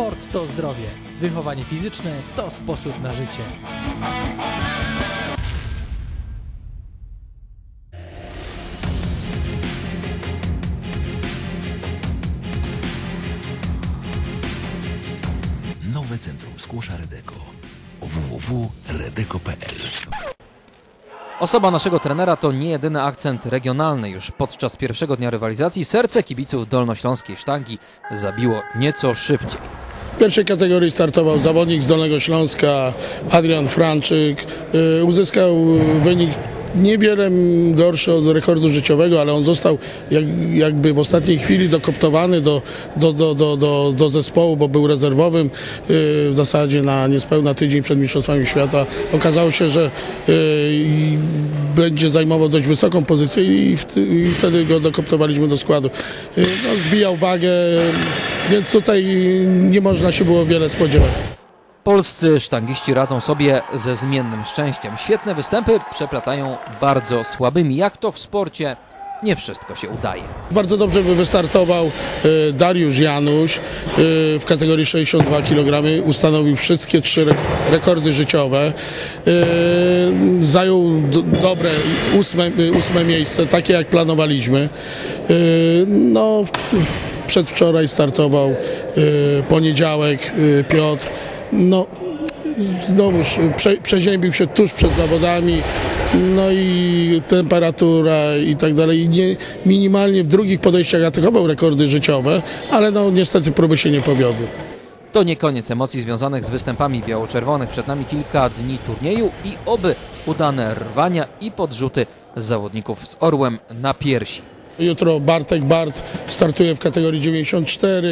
Sport to zdrowie. Wychowanie fizyczne to sposób na życie. Nowe Centrum Skłosza Redeko www.redeko.pl Osoba naszego trenera to nie jedyny akcent regionalny. Już podczas pierwszego dnia rywalizacji serce kibiców dolnośląskiej sztangi zabiło nieco szybciej. Pierwszej kategorii startował zawodnik z Dolnego Śląska, Adrian Franczyk. Y, Uzyskał wynik niewiele gorszy od rekordu życiowego, ale on został jak, jakby w ostatniej chwili dokoptowany do, do, do, do, do, do zespołu, bo był rezerwowym y, w zasadzie na niespełna tydzień przed Mistrzostwami Świata. Okazało się, że y, będzie zajmował dość wysoką pozycję i, wtedy go dokoptowaliśmy do składu. No, zbijał wagę, więc tutaj nie można się było wiele spodziewać. Polscy sztangiści radzą sobie ze zmiennym szczęściem. Świetne występy przeplatają bardzo słabymi. Jak to w sporcie, nie wszystko się udaje. Bardzo dobrze by wystartował y, Dariusz Janusz y, w kategorii 62 kg. Ustanowił wszystkie trzy re- rekordy życiowe. Y, Zajął dobre ósme, ósme miejsce, takie jak planowaliśmy. No, w- przedwczoraj startował y, poniedziałek y, Piotr. No, znowuż prze, przeziębił się tuż przed zawodami, no i temperatura i tak dalej. I nie, minimalnie w drugich podejściach atakował rekordy życiowe, ale no niestety próby się nie powiodły. To nie koniec emocji związanych z występami biało-czerwonych. Przed nami kilka dni turnieju i oby udane rwania i podrzuty zawodników z orłem na piersi. Jutro Bartek Bart startuje w kategorii 94,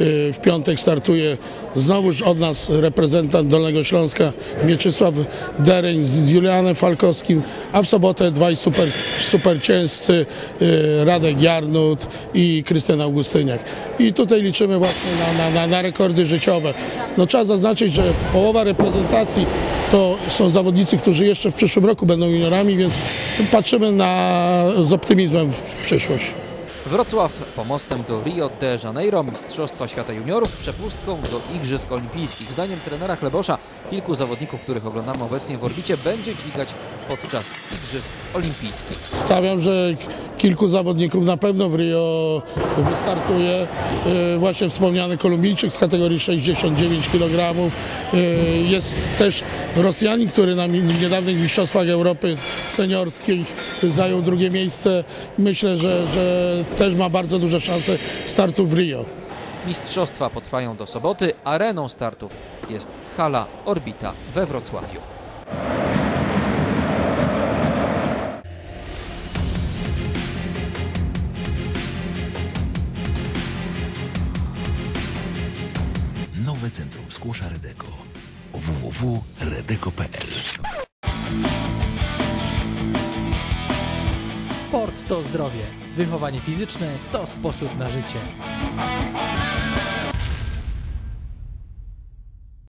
yy, w piątek startuje znowuż od nas reprezentant Dolnego Śląska Mieczysław Dereń z Julianem Falkowskim, a w sobotę dwaj super, super ciężcy yy, Radek Jarnut i Krystian Augustyniak. I tutaj liczymy właśnie na, na, na rekordy życiowe. No, trzeba zaznaczyć, że połowa reprezentacji to są zawodnicy, którzy jeszcze w przyszłym roku będą juniorami, więc patrzymy na, z optymizmem w przyszłość. Wrocław pomostem do Rio de Janeiro, Mistrzostwa Świata Juniorów, przepustką do Igrzysk Olimpijskich. Zdaniem trenera Chlebosza, kilku zawodników, których oglądamy obecnie w orbicie, będzie dźwigać podczas Igrzysk Olimpijskich. Stawiam, że kilku zawodników na pewno w Rio wystartuje. Yy, Właśnie wspomniany Kolumbijczyk z kategorii 69 kg. Yy, Jest też Rosjanin, który na niedawnych Mistrzostwach Europy seniorskich zajął drugie miejsce. Myślę, że, że też ma bardzo duże szanse startu w Rio. Mistrzostwa potrwają do soboty. Areną startów jest hala Orbita we Wrocławiu. Nowe Centrum Skłosza Redeko www.redeko.pl Sport to zdrowie. Wychowanie fizyczne to sposób na życie.